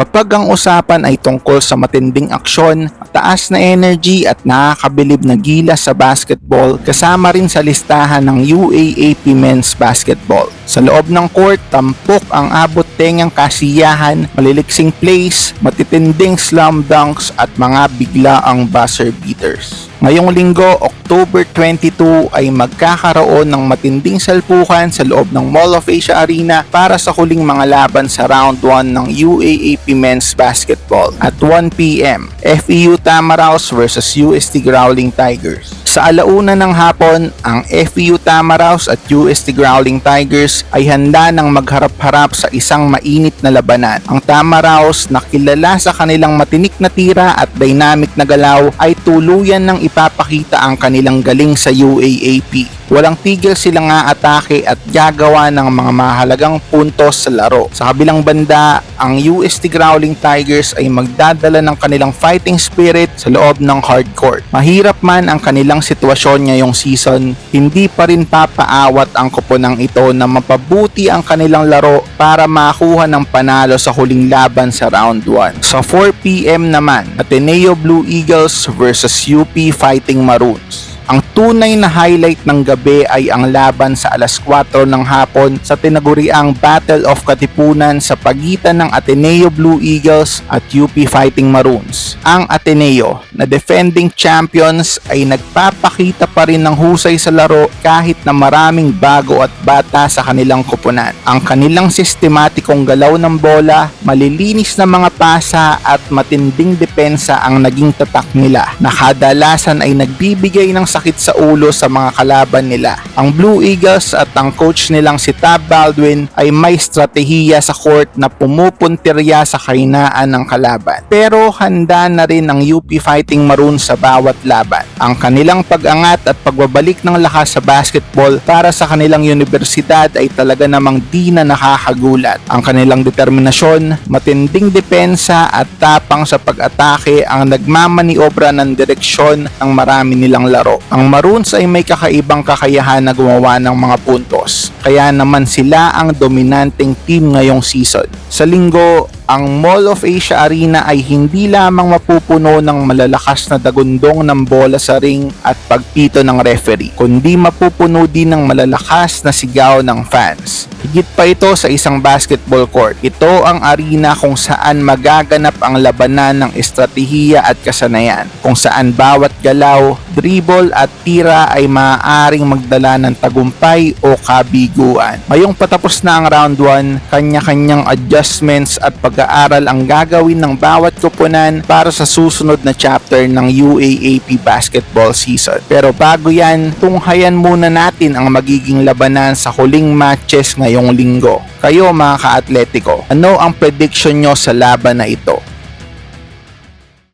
Kapag ang usapan ay tungkol sa matinding aksyon, taas na energy at nakakabilib na gilas sa basketball kasama rin sa listahan ng UAAP Men's Basketball. Sa loob ng court, tampok ang abot tengang kasiyahan, maliliksing plays, matitinding slam dunks at mga biglaang buzzer beaters. Ngayong linggo, October 22 ay magkakaroon ng matinding salpukan sa loob ng Mall of Asia Arena para sa huling mga laban sa round 1 ng UAAP Men's Basketball at 1pm, FEU Tamaraos versus UST Growling Tigers. Sa alauna ng hapon, ang FEU Tamaraos at UST Growling Tigers ay handa ng magharap-harap sa isang mainit na labanan. Ang Tamaraos na kilala sa kanilang matinik na tira at dynamic na galaw ay tuluyan ng ipapakita ang kanilang galing sa UAAP. Walang tigil silang nga atake at gagawa ng mga mahalagang puntos sa laro. Sa kabilang banda, ang UST Growling Tigers ay magdadala ng kanilang fighting spirit sa loob ng hardcourt. Mahirap man ang kanilang sitwasyon ngayong season, hindi pa rin papaawat ang koponang ito na mapabuti ang kanilang laro para makuha ng panalo sa huling laban sa round 1. Sa 4pm naman, Ateneo Blue Eagles versus UP Fighting Maroons. Ang tunay na highlight ng gabi ay ang laban sa alas 4 ng hapon sa tinaguriang Battle of Katipunan sa pagitan ng Ateneo Blue Eagles at UP Fighting Maroons. Ang Ateneo na defending champions ay nagpapakita pa rin ng husay sa laro kahit na maraming bago at bata sa kanilang kupunan. Ang kanilang sistematikong galaw ng bola, malilinis na mga pasa at matinding depensa ang naging tatak nila na kadalasan ay nagbibigay ng sakit sa ulo sa mga kalaban nila. Ang Blue Eagles at ang coach nilang si Tab Baldwin ay may strategiya sa court na pumupuntirya sa kahinaan ng kalaban. Pero handa na rin ang UP Fighting Maroons sa bawat laban. Ang kanilang pag-angat at pagbabalik ng lakas sa basketball para sa kanilang universidad ay talaga namang di na nakakagulat. Ang kanilang determinasyon, matinding depensa at tapang sa pag-atake ang nagmamaniobra ng direksyon ng marami nilang laro. Ang Maroons ay may kakaibang kakayahan na gumawa ng mga puntos. Kaya naman sila ang dominanteng team ngayong season. Sa linggo, ang Mall of Asia Arena ay hindi lamang mapupuno ng malalakas na dagundong ng bola sa ring at pagpito ng referee, kundi mapupuno din ng malalakas na sigaw ng fans. Higit pa ito sa isang basketball court. Ito ang arena kung saan magaganap ang labanan ng estratehiya at kasanayan, kung saan bawat galaw, dribble at tira ay maaaring magdala ng tagumpay o kabiguan. Ngayong patapos na ang round 1, kanya-kanyang adjustments at pag-aaral ang gagawin ng bawat kupunan para sa susunod na chapter ng UAAP basketball season. Pero bago yan, tunghayan muna natin ang magiging labanan sa huling matches ngayong linggo. Kayo mga ka-atletiko, ano ang prediction nyo sa laban na ito?